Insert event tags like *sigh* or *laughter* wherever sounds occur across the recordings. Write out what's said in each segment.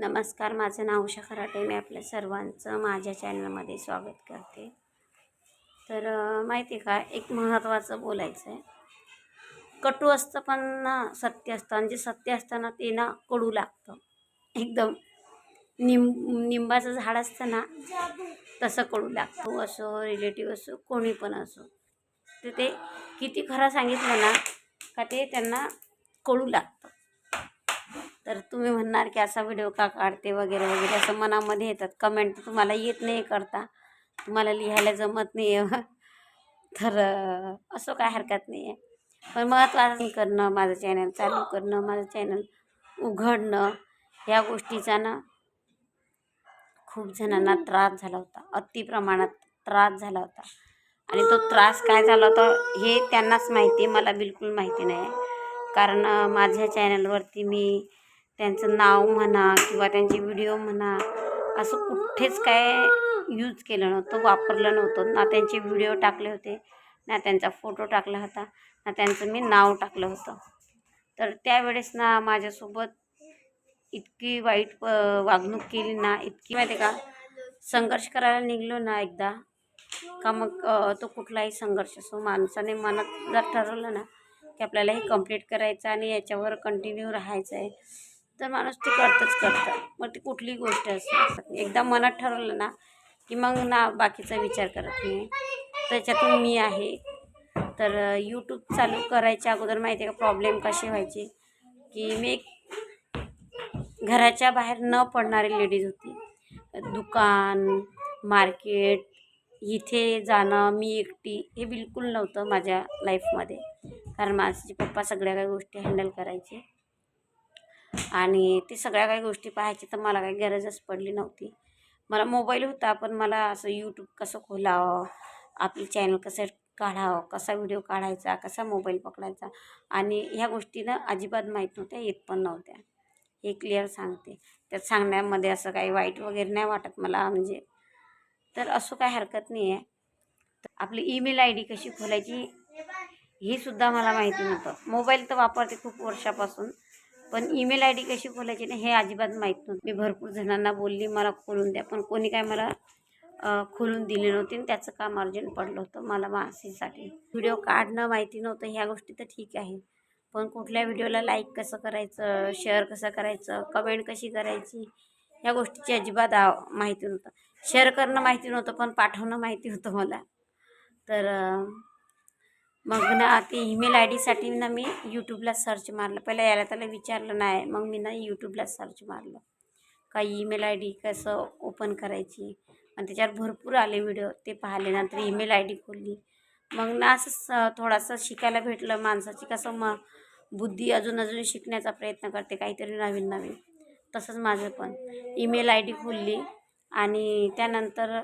नमस्कार माझं नाव उषा खराटे. मी आपल्या सर्वांचं माझ्या चॅनलमध्ये स्वागत करते. तर माहिती आहे का एक महत्त्वाचं बोलायचं आहे कटू असतं पण ना सत्य असतं आणि जे सत्य असतं ना ते ना कडू लागतं. एकदम निंब निंबाचं झाड असतं ना तसं कडू लागतो. असो रिलेटिव्ह असो कोणी पण असो. तर ते किती खरं सांगितलं ना का ते त्यांना कडू लागतं. तर तुम्ही म्हणणार की असा व्हिडिओ का काढते वगैरे वगैरे असं मनामध्ये येतात. कमेंट तुम्हाला येत नाही करता. तुम्हाला लिहायला जमत नाही आहे *laughs* तर असं काय हरकत नाही आहे पण महत्त्वाचं करणं माझं चॅनल चालू करणं माझं चॅनल उघडणं ह्या गोष्टीचा ना खूप जणांना त्रास झाला होता. अति प्रमाणात त्रास झाला होता. आणि तो त्रास काय झाला होता हे त्यांनाच माहिती आहे. मला बिलकुल माहिती नाही आहे कारण माझ्या चॅनलवरती मी त्यांचं नाव म्हणा किंवा त्यांचे व्हिडिओ म्हणा असं कुठेच काय यूज केलं नव्हतं वापरलं नव्हतं. ना त्यांचे व्हिडिओ टाकले होते ना त्यांचा फोटो टाकला होता ना त्यांचं मी नाव टाकलं होतं. तर त्यावेळेस ना माझ्यासोबत इतकी वाईट प वागणूक केली ना इतकी माहिती आहे का संघर्ष करायला निघलो ना एकदा का मग तो कुठलाही संघर्ष असो माणसाने मनात जर ठरवलं ना की आपल्याला हे कंप्लीट करायचं आणि याच्यावर कंटिन्यू राहायचं आहे तर माणूस ते करतच करतं. मग ती कुठलीही गोष्ट असते? एकदा मनात ठरवलं ना की मग ना बाकीचा विचार करत नाही. त्याच्यातून मी आहे. तर यूट्यूब चालू करायच्या अगोदर माहिती आहे का प्रॉब्लेम कसे व्हायचे? की मी एक घराच्या बाहेर न पडणारी लेडीज होती. दुकान मार्केट इथे जाणं मी एकटी हे बिलकुल नव्हतं माझ्या लाईफमध्ये कारण माझे पप्पा सगळ्या काही गोष्टी हँडल करायचे. आणि ते सगळ्या काही गोष्टी पाहायची तर मला काही गरजच पडली नव्हती. मला मोबाईल होता पण मला असं यूट्यूब कसं खोलावं आपली चॅनल कसं काढावं कसा व्हिडिओ काढायचा कसा मोबाईल पकडायचा आणि ह्या गोष्टीनं अजिबात माहीत नव्हत्या येत पण नव्हत्या. हे क्लिअर सांगते. त्यात सांगण्यामध्ये असं काही वाईट वगैरे नाही वाटत मला म्हणजे तर असं काही हरकत नाही आहे आपली ईमेल आय डी कशी खोलायची हे सुद्धा मला माहिती नव्हतं. मोबाईल तर वापरते खूप वर्षापासून. पण ईमेल आय डी कशी खोलायची ना हे अजिबात माहीत नव्हतं. मी भरपूर जणांना बोलली मला खोलून द्या. पण कोणी काय मला खोलून दिली नव्हती आणि त्याचं काम अर्जंट पडलं होतं मला मासेसाठी व्हिडिओ काढणं माहिती नव्हतं ह्या गोष्टी तर ठीक आहे. पण कुठल्या व्हिडिओला लाईक कसं करायचं शेअर कसं करायचं कमेंट कशी करायची ह्या गोष्टीची अजिबात माहिती नव्हतं. शेअर करणं माहिती नव्हतं पण पाठवणं माहिती होतं मला. तर मग ना ते ईमेल आय डीसाठी ना मी यूट्यूबला सर्च मारलं. पहिलं याला त्याला विचारलं नाही. मग मी ना यूट्यूबला सर्च मारलं. का ईमेल आय डी कसं ओपन करायची? आणि त्याच्यावर भरपूर आले व्हिडिओ ते पाहिले. नंतर ईमेल आय डी खोलली. मग ना असंच थोडासा शिकायला भेटलं माणसाची. कसं मग बुद्धी अजून अजून शिकण्याचा प्रयत्न करते. काहीतरी नवीन नवीन. तसंच माझं पण. ईमेल आय डी खोलली. आणि त्यानंतर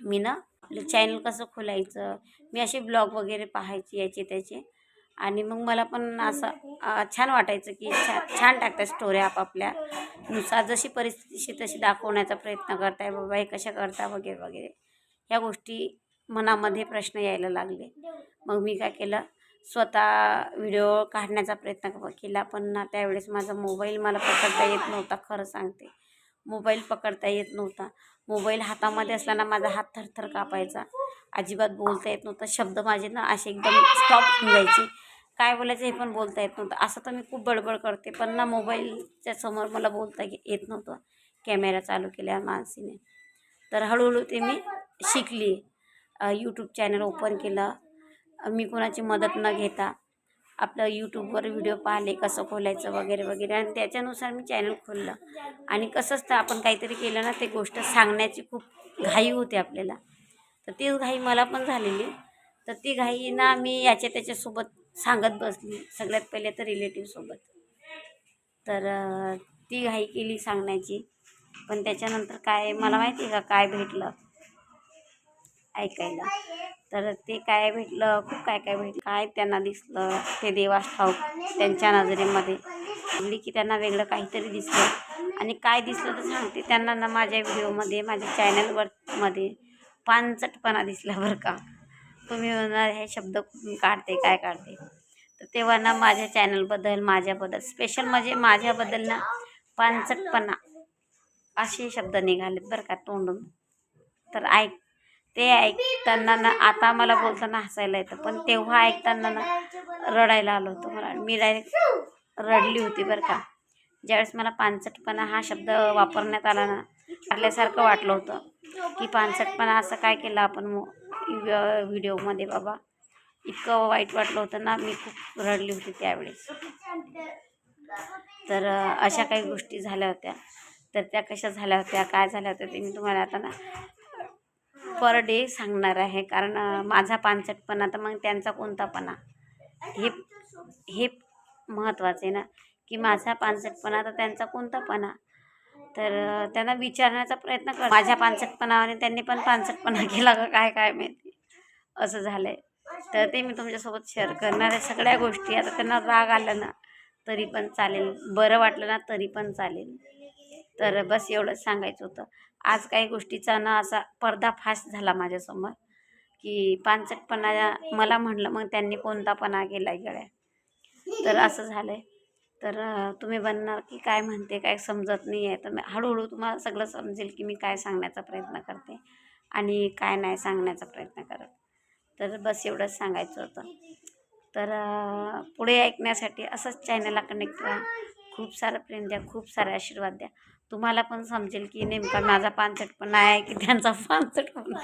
मी ना आपलं चॅनल कसं खोलायचं? मी असे ब्लॉग वगैरे पाहायचे याचे त्याचे. आणि मग मला पण असं छान वाटायचं की छान छान टाकतात स्टोऱ्या आपापल्या नुसार. जशी परिस्थितीशी तशी दाखवण्याचा प्रयत्न करताय बाबा हे कशा करता वगैरे वगैरे. ह्या गोष्टी मनामध्ये प्रश्न यायला लागले. मग मी काय केलं स्वतः व्हिडिओ काढण्याचा प्रयत्न केला. पण ना त्यावेळेस माझा मोबाईल मला पकडता येत नव्हता खरं सांगते. मोबाईल पकडता येत नव्हता. मोबाईल हातामध्ये असल्यानं माझा हात थरथर कापायचा. अजिबात बोलता येत नव्हता. शब्द माझे ना असे एकदम स्टॉप होऊन जायचे. काय बोलायचं हे पण बोलता येत नव्हतं. असं तर मी खूप बडबड करते पण ना मोबाईलच्या समोर मला बोलता ये- येत नव्हतं. कॅमेरा चालू केल्या मानसीने. तर हळूहळू ते मी शिकली. यूट्यूब चॅनल ओपन केलं. मी कोणाची मदत न घेता आपलं यूट्यूबवर व्हिडिओ पाहिले कसं खोलायचं वगैरे वगैरे. आणि त्याच्यानुसार मी चॅनल खोललं. आणि कसं असतं आपण काहीतरी केलं ना ते गोष्ट सांगण्याची खूप घाई होते आपल्याला. तर तीच घाई मला पण झालेली. तर ती घाई ना मी याच्या त्याच्यासोबत सांगत बसली सगळ्यात पहिले तर रिलेटिव्हसोबत तर ती घाई केली सांगण्याची. पण त्याच्यानंतर काय मला माहिती आहे का काय भेटलं ऐकायला? तर ते काय भेटलं खूप काय काय भेटलं काय त्यांना दिसलं ते देवास ठाऊक त्यांच्या नजरेमध्ये. म्हणली की त्यांना वेगळं काहीतरी दिसलं. आणि काय दिसलं तर सांगते त्यांना ना माझ्या व्हिडिओमध्ये माझ्या चॅनलवर मध्ये पानचटपणा दिसला बरं का. तुम्ही म्हणणार हे शब्द काढते काय काढते? तर तेव्हा ना माझ्या चॅनलबद्दल माझ्याबद्दल स्पेशल म्हणजे माझ्याबद्दल ना पानचटपणा असे शब्द निघालेत बरं का तोंडून. तर ऐक ते ऐकताना ना आता मला बोलताना हसायला येतं. पण तेव्हा ऐकताना ना रडायला आलं होतं मला. मी डायरेक्ट रडली होती बरं का. ज्यावेळेस मला पानसटपणा हा शब्द वापरण्यात आला ना आल्यासारखं वाटलं होतं. की पानसटपणा असं काय केलं आपण व्हिडिओमध्ये बाबा. इतकं वाईट वाटलं होतं ना मी खूप रडली होती त्यावेळेस. तर अशा काही गोष्टी झाल्या होत्या. तर त्या कशा झाल्या होत्या काय झाल्या होत्या ते मी तुम्हाला आता ना पर डे सांगणार आहे. कारण माझा पानसटपणा तर मग त्यांचा कोणतापणा हे हे महत्त्वाचं आहे ना की माझा पानसटपणा तर त्यांचा कोणतापणा तर त्यांना विचारण्याचा प्रयत्न कर. माझ्या पानसटपणाने त्यांनी पण पानसटपणा केला का काय काय माहिती? असं झालं आहे तर ते मी तुमच्यासोबत शेअर करणार आहे सगळ्या गोष्टी. आता त्यांना राग आला ना तरी पण चालेल. बरं वाटलं ना तरी पण चालेल. तर बस एवढंच सांगायचं होतं. आज काही गोष्टीचा ना असा पर्दाफाश झाला माझ्यासमोर की पानसटपणा मला म्हटलं मग त्यांनी कोणतापणा केला गळ्या तर असं झालं आहे तर तुम्ही बनणार की काय म्हणते काय समजत नाही आहे तर मी हळूहळू तुम्हाला सगळं समजेल की मी काय सांगण्याचा प्रयत्न करते आणि काय नाही सांगण्याचा प्रयत्न करत. तर बस एवढंच सांगायचं होतं. तर पुढे ऐकण्यासाठी असंच चॅनलला कनेक्ट राहा. खूप सारं प्रेम द्या खूप सारे आशीर्वाद द्या. तुम्हाला पण समजेल की नेमका माझा पानचटपणा आहे की त्यांचा पानचटपणा